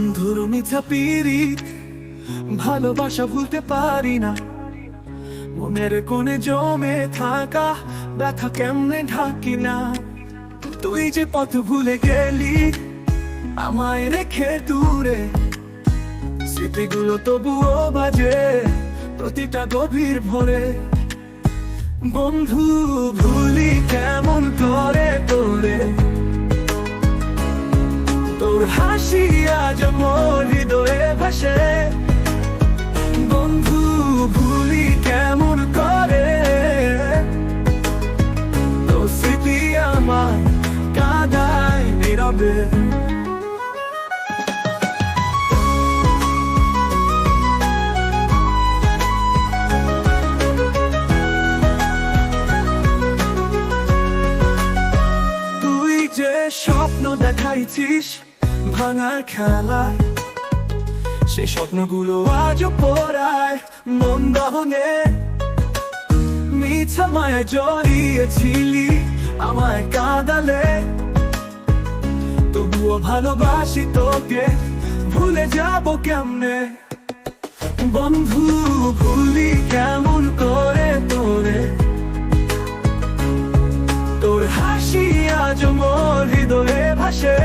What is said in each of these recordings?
মিথ্যা পিরিত ভালোবাসা ভুলতে পারি না। মনের কোণে জমে থাকা ব্যথা কেমনে ঢাকি না? তুই যে পথ ভুলে গেলি, আমায় রেখে দূরে। স্মৃতিগুলো তবুও বাজে, প্রতিটা গভীর ভরে। বন্ধু, ভুলি কেমন করে তোরে? তোর হাসি আজ মোর হৃদয়ে ভাসে। বন্ধু, ভুলি কেমন করে? তোর স্মৃতি আমার কাদায় নীরবে। স্বপ্ন দেখাইছিস ভাঙার খেলায় সেই স্বপ্নগুলো আজও পড়ায় মন দহনে। জড়িয়েছিলি আমায় কাঁদালে। তবুও ভালোবাসি তোকে, ভুলে যাব কেমনে? বন্ধু, ভুলি কেমন করে তোরে? তোর হাসি আজ মোর হৃদয়ে ভাসে।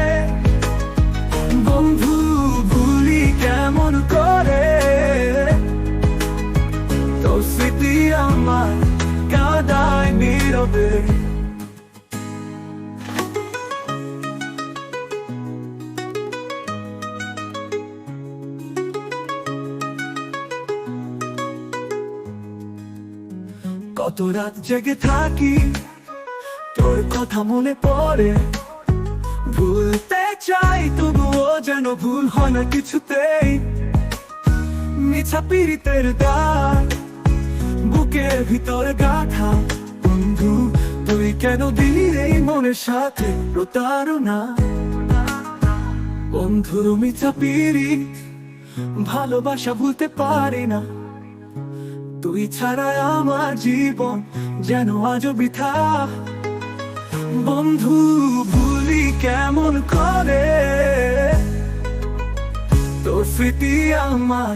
আমার কাদায় নীরবে কত রাত জেগে থাকি, তোর কথা মনে পড়ে। ভুলতে চাই, তবুও যেন ভুল হয় না কিছুতেই। মিছা পীড়িতের দাগ বুকের ভিতরে গাথা? বন্ধু, তুই কেন দিলি এই মনের সাথে প্রতারণা? বন্ধুর মিছা পিড়ি ভালোবাসা ভুলতে পারি না। তুই ছাড়া আমার জীবন যেন আজ বৃথা। বন্ধু, ভুলি কেমন করে? তোর স্মৃতি আমার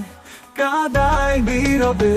কাদায় নীরবে